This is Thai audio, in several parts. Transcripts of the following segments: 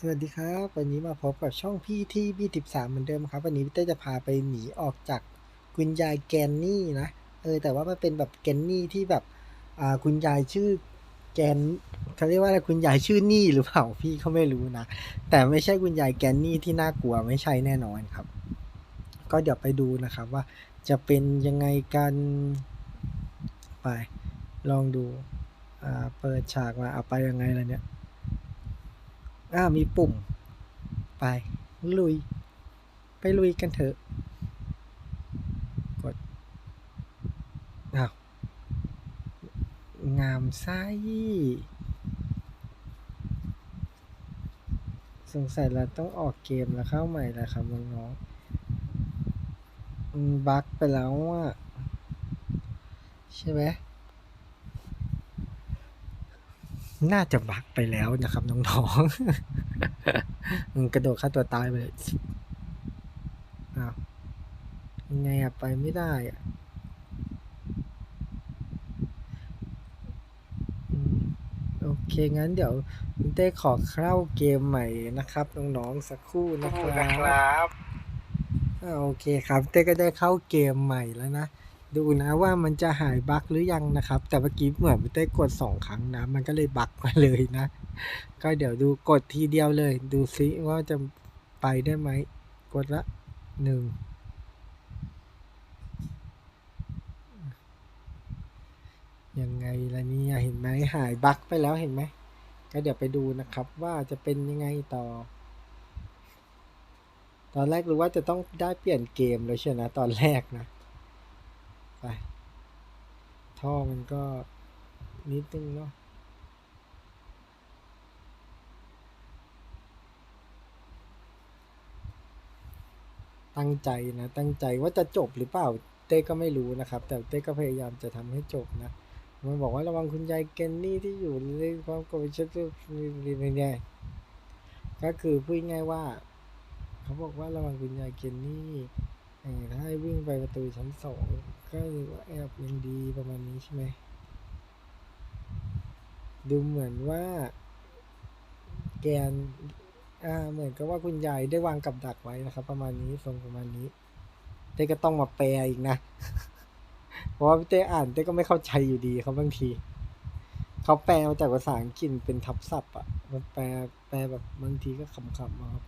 สวัสดีครับ วันนี้มาพบกับช่องพี่ที่บีสิบสามเหมือนเดิมครับ วันนี้พี่เต้จะพาไปหนีออกจากคุณยายแกนนี่นะเออแต่ว่ามันเป็นแบบแกนนี่ที่แบบอ่าคุณยายชื่อแกนเขาเรียกว่าอะไรคุณยายชื่อนี่หรือเปล่าพี่เขาไม่รู้นะแต่ไม่ใช่คุณยายแกนนี่ที่น่ากลัวไม่ใช่แน่นอนครับ ก็เดี๋ยวไปดูนะครับว่าจะเป็นยังไงกันไปลองดูอ่าเปิดฉากมาเอาไปยังไงล่ะเนี่ย อ่ามีปุ่ม ไปลุย ไปลุยกันเถอะ กดอ้าวงามไส้สงสัยเราต้องออกเกมแล้วเข้าใหม่แล้วครับน้องๆมันบั๊กไปแล้วอะใช่ไหม น่าจะบั๊กไปแล้วนะครับน้องๆมันกระโดดฆ่าตัวตายไปเลยอ้าวยังไงอะไปไม่ได้อะอืมโอเค งั้นเดี๋ยวคุณเต้ขอเข้าเกมใหม่นะครับน้องๆสักครู่นะครับบอ่าโอเคครับเต้ก็ได้เข้าเกมใหม่แล้วนะ ดูนะว่ามันจะหายบั๊กหรือยังนะครับ แต่เมื่อกี้เหมือนเต้กดสองครั้งนะ มันก็เลยบั๊กมาเลยนะ ก็เดี๋ยวดูกดทีเดียวเลย ดูซิว่าจะไปได้ไหม กดละหนึ่งยังไงล่ะเนี่ยเห็นไหมหายบั๊กไปแล้วเห็นไหมก็เดี๋ยวไปดูนะครับว่าจะเป็นยังไงต่อ ตอนแรกรู้ว่าจะต้องได้เปลี่ยนเกมเลยใช่นะตอนแรกนะ ไป ท่อมันก็นิดนึงเนาะตั้งใจนะตั้งใจว่าจะจบหรือเปล่าเต้ก็ไม่รู้นะครับ แต่เต้ก็พยายามจะทำให้จบนะมันบอกว่าระวังคุณยายเกนนี่ที่อยู่ในความกดชัดนี่ไงก็คือพูดง่ายว่า เขาบอกว่าระวังคุณยายเกนนี่ถ้าให้วิ่งไปประตูชั้นสอง ก็ถือว่าแอบยังดีประมาณนี้ใช่ไหมดูเหมือนว่า แกนอ่าเหมือนกับว่าคุณยายได้วางกับดักไว้นะครับ ประมาณนี้ทรงประมาณนี้เต้ก็ต้องมาแปลอีกนะ เพราะว่าเต้อ่านเต้ก็ไม่เข้าใจอยู่ดีครับบางทีเขาแปลมาจากภาษาอังกฤษเป็นทับศัพท์อะมันแปลแปลแบบบางทีก็ขำๆอะครับ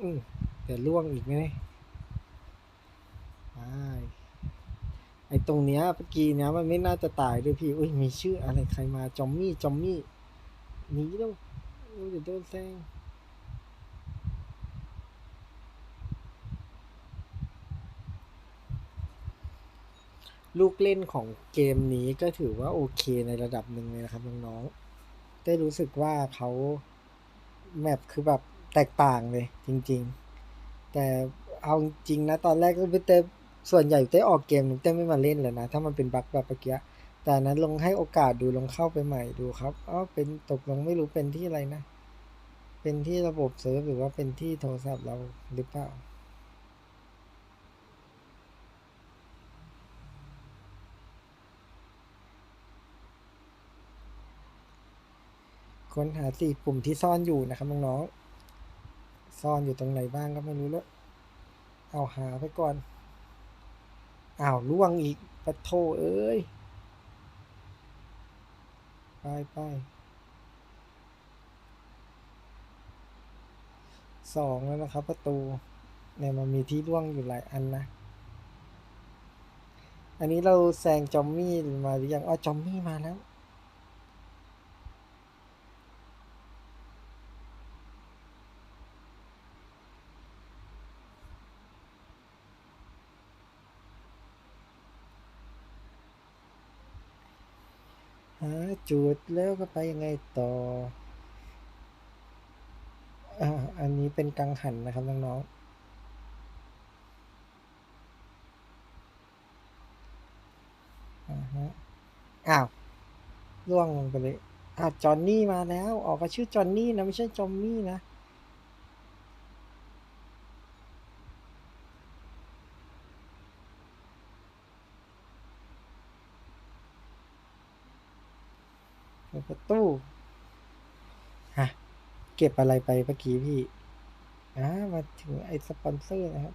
อืมเดี๋ยวล่วงอีกไหมใช่ไอ้ตรงเนี้ยเมื่อกี้เนี้ยมันไม่น่าจะตายด้วยพี่ อุ้ยมีชื่ออะไรใครมาจอมมี่จอมมี่หนีแล้วยเดี๋ยวโดนแซงลูกเล่นของเกมนี้ก็ถือว่าโอเคในระดับหนึ่งเลยนะครับน้องๆ ได้รู้สึกว่าเขาแมปคือแบบแตกต่างเลยจริง ๆ แต่เอาจริงนะ ตอนแรกก็เต้ส่วนใหญ่เต้ออกเกมเต้ไม่มาเล่นเลยนะ ถ้ามันเป็นบั๊กแบบเมื่อกี้แต่นั้นลงให้โอกาสดูลงเข้าไปใหม่ดูครับอ๋อเป็นตกลงไม่รู้เป็นที่อะไรนะ เป็นที่ระบบเซิร์ฟหรือว่าเป็นที่โทรศัพท์เราหรือเปล่าค้นหาสี่ปุ่มที่ซ่อนอยู่นะครับน้องๆ ซ่อนอยู่ตรงไหนบ้างก็ไม่รู้แล้ว เอาหาไปก่อน อ้าวล่วงอีกปะโทเอ้ย ไปไปสองแล้วนะครับประตู เนี่ยมันมีที่ร่วงอยู่หลายอันนะ อันนี้เราแซงจอมมี่มาหรือยังอ๋อจอมมี่มาแล้ว หาจุดแล้วก็ไปยังไงต่ออ่าอันนี้เป็นกังหันนะครับน้องๆอ้าวล่วงลงไปเลยอ่าจอนนี่มาแล้ว ออกมาชื่อจอนนี่นะ ไม่ใช่จอมมี่นะ ปิดประตูฮะเก็บอะไรไปเมื่อกี้พี่อ่ามาถึงไอ้สปอนเซอร์นะครับ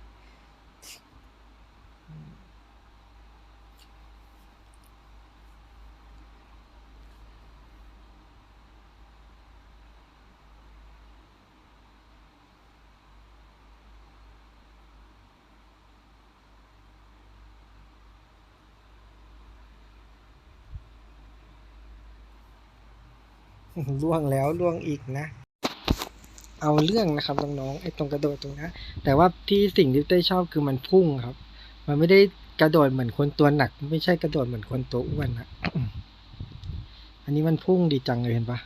ล่วงแล้วล่วงอีกนะ เอาเรื่องนะครับน้องๆไอ้ตรงกระโดดตรงนั้นแต่ว่าที่สิ่งที่เต้ชอบคือมันพุ่งครับ มันไม่ได้กระโดดเหมือนคนตัวหนัก ไม่ใช่กระโดดเหมือนคนตัวอ้วนนะอันนี้มันพุ่งดีจังเลยเห็นปะ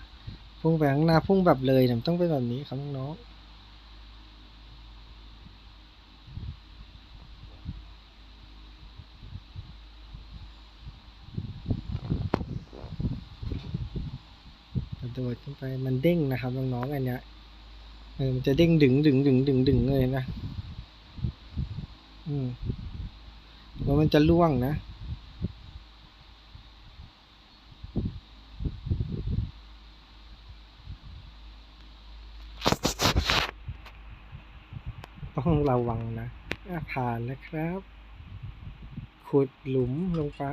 พุ่งไปข้างหน้าพุ่งแบบเลยเนี่ยต้องเป็นแบบนี้ครับน้องๆ กระโดดขึ้นไปมันเด้งนะครับน้องๆอันเนี้ยเออมันจะเด้งดึงดึงดึงดึงดึงเลยนะอืมแล้วมันจะล่วงนะต้องระวังนะผ่านแล้วครับ ขุดหลุมลงไป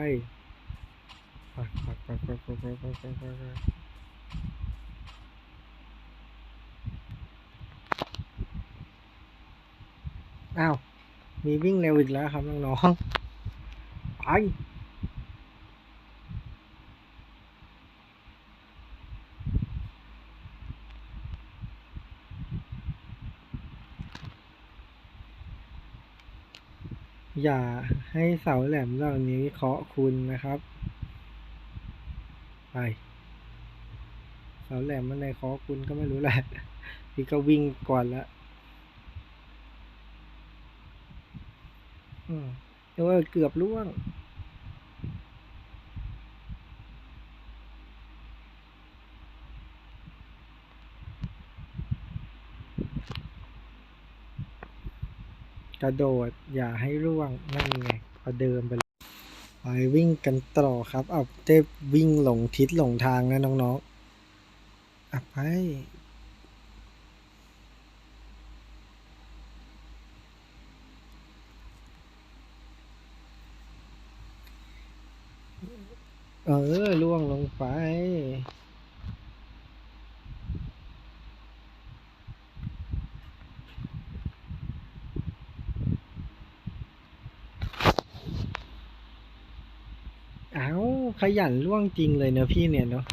ปักปักปักปักปักปักปักปักปักปัก อ้าว มีวิ่งเร็วอีกแล้วครับน้องๆ ไป อย่าให้เสาแหลมเหล่านี้เคาะคุณนะครับ ไป เสาแหลมมันในเคาะคุณก็ไม่รู้แหละ พี่ก็วิ่งก่อนละ อืมเออเกือบล่วง กระโดดอย่าให้ร่วง นั่นไงพอเดิมไปเลยไปวิ่งกันต่อครับ เอาเต้วิ่งหลงทิศหลงทางนะน้องๆอะไป เออล่วงลงไป เอ้าขยันล่วงจริงเลยเนอะพี่เนี่ยเนาะ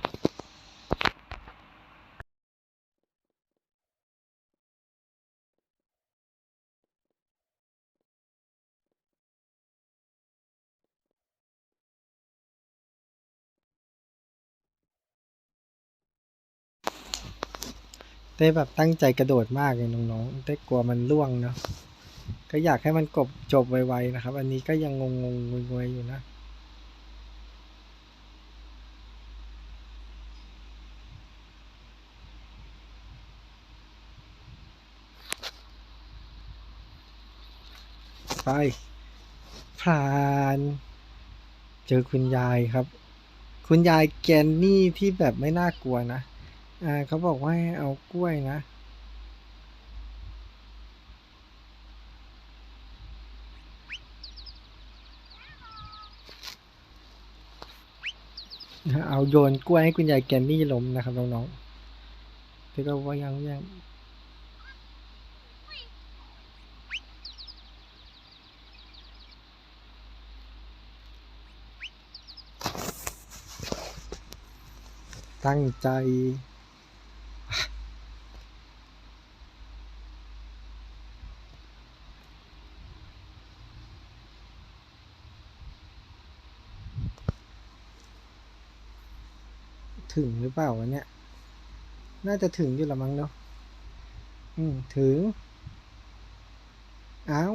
เต้แบบตั้งใจกระโดดมากเลยน้องๆเต้กลัวมันล่วงเนาะก็อยากให้มันกบจบไวๆนะครับ อันนี้ก็ยังงงงๆงวยๆอยู่นะไปผ่าน เจอคุณยายครับ คุณยายแกนนี่ที่แบบไม่น่ากลัวนะ อ่าเขาบอกว่าให้เอากล้วยนะ เอาโยนกล้วยให้คุณยายแกนนี่ล้มนะครับน้องๆแต่ก็ว่ายังยังตั้งใจ ถึงหรือเปล่าวะเนี่ยน่าจะถึงอยู่ละมั้งเนาะอืม ถึง เอ้า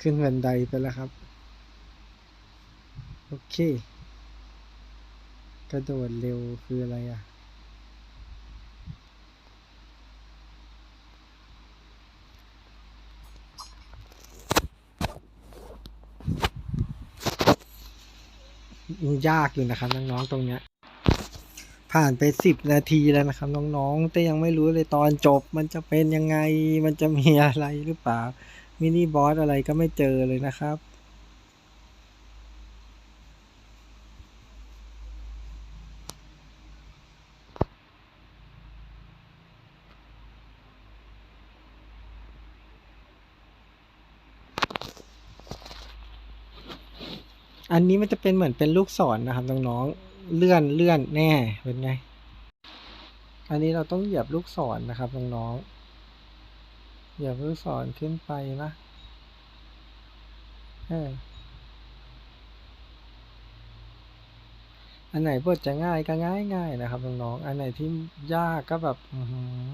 ขึ้นบันไดไปแล้วครับ โอเค กระโดดเร็วคืออะไรอะ ยากอยู่นะครับน้องๆตรงเนี้ย ผ่านไปสิบนาทีแล้วนะครับน้องๆแต่ยังไม่รู้เลยตอนจบมันจะเป็นยังไงมันจะมีอะไรหรือเปล่ามินิบอสอะไรก็ไม่เจอเลยนะครับ อันนี้มันจะเป็นเหมือนเป็นลูกศรนนะครับน้องๆเลื่อนเลื่อนแน่เป็นไง อันนี้เราต้องเหยียบลูกศรนนะครับน้องๆเหยียบลูกศรขึ้นไปนะเอออันไหนบทจะง่ายก็ง่ายง่ายนะครับน้องๆอันไหนที่ยากก็แบบ อือหือ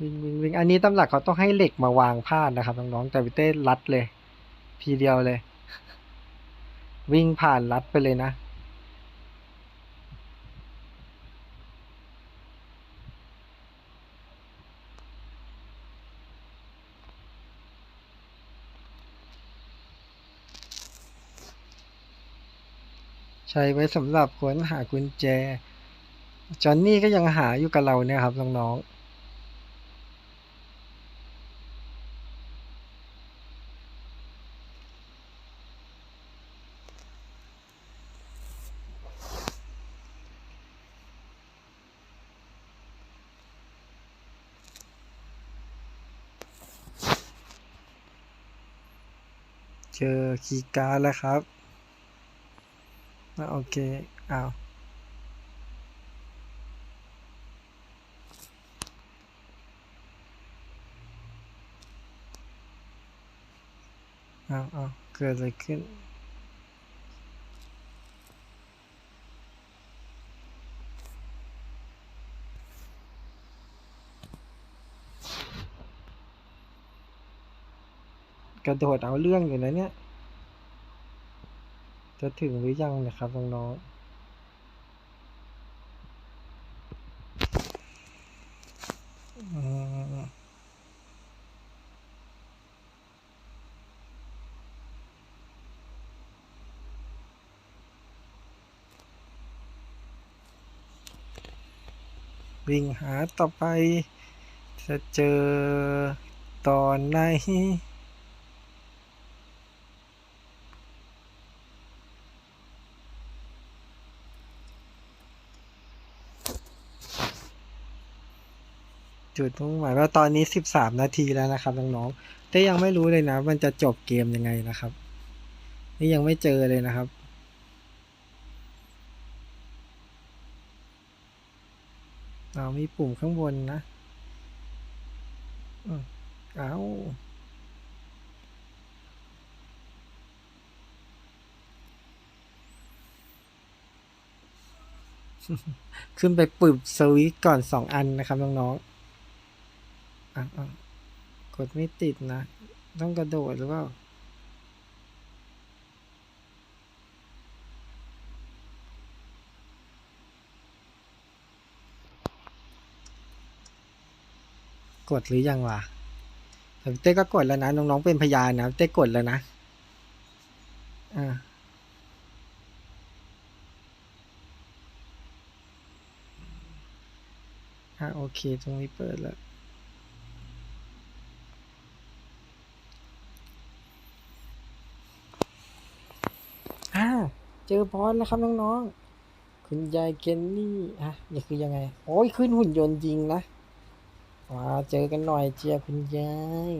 วิ่งวิ่งวิ่งอันนี้ตำหลักเขาต้องให้เหล็กมาวางพาดนะครับน้องๆแต่วิเต้รัดเลย ทีเดียวเลย วิ่งผ่านรัดไปเลยนะใช้ไว้สำหรับค้นหากุญแจ จอนนี่ก็ยังหาอยู่กับเราเนี่ยครับน้องๆ เจอคีย์การ์ดแล้วครับโอเคอ้าวอ้าวอ้าวเกิดอะไรขึ้น กระโดดเอาเรื่องอยู่นะเนี่ย จะถึงหรือยังนะครับน้องๆวิ่งหาต่อไป จะเจอตอนไหน จุดมุ่งหมายว่าตอนนี้สิบสามนาทีแล้วนะครับน้องๆแต่ยังไม่รู้เลยนะ มันจะจบเกมยังไงนะครับ นี่ยังไม่เจอเลยนะครับเอามีปุ่มข้างบนนะอเอาขึ้นไปปึบสวิตก่อนสองอันนะครับน้องๆ อะอะกดไม่ติดนะ ต้องกระโดดหรือเปล่ากดหรือยังวะเต้ก็กดแล้วนะ น้องๆเป็นพยานนะเต้กดแล้วนะ อ่าอะโอเค ตรงนี้เปิดแล้ว อ้าว เจอบอสแล้วครับน้องๆ คุณยายเกนนี่อะนี่คือยังไง โอ้ยขึ้นหุ่นยนต์จริงนะมาเจอกันหน่อยเจียคุณยาย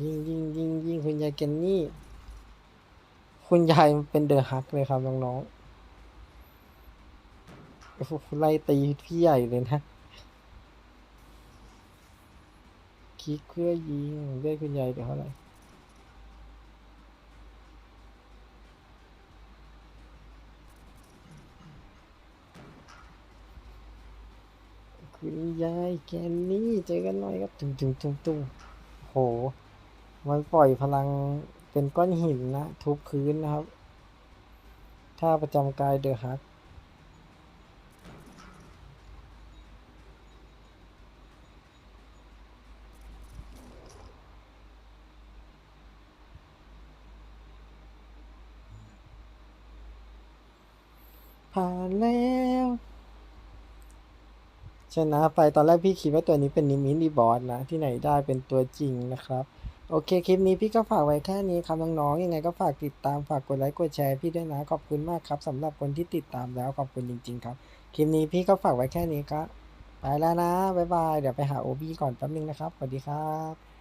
ยิงยิงยิงยิงคุณยายเกนนี่ คุณยายเป็นเดอะฮักเลยครับน้องๆโอ้โหไล่ตีพี่ใหญ่เลยนะคิดเพื่อยิงได้คุณยายเดี๋ยวเท่าไหร่คุณยายแกนนี่เจอกันหน่อยครับตุ้งตุ้งตุ้งตุ้งโห มันปล่อยพลังเป็นก้อนหินนะ ทุบพื้นนะครับ ท่าประจำกายเดอะฮักผ่านแล้วชนะไปตอนแรกพี่คิดว่าตัวนี้เป็นนิมินิบอสนะ ที่ไหนได้เป็นตัวจริงนะครับ โอเค คลิปนี้พี่ก็ฝากไว้แค่นี้ครับน้องๆยังไงก็ฝากติดตามฝากกดไลค์กดแชร์พี่ด้วยนะขอบคุณมากครับสำหรับคนที่ติดตามแล้วขอบคุณจริง ๆ ครับคลิปนี้พี่ก็ฝากไว้แค่นี้ครับไปแล้วนะบ๊ายบายเดี๋ยวไปหาโอบีก่อนแป๊บนึงนะครับสวัสดีครับ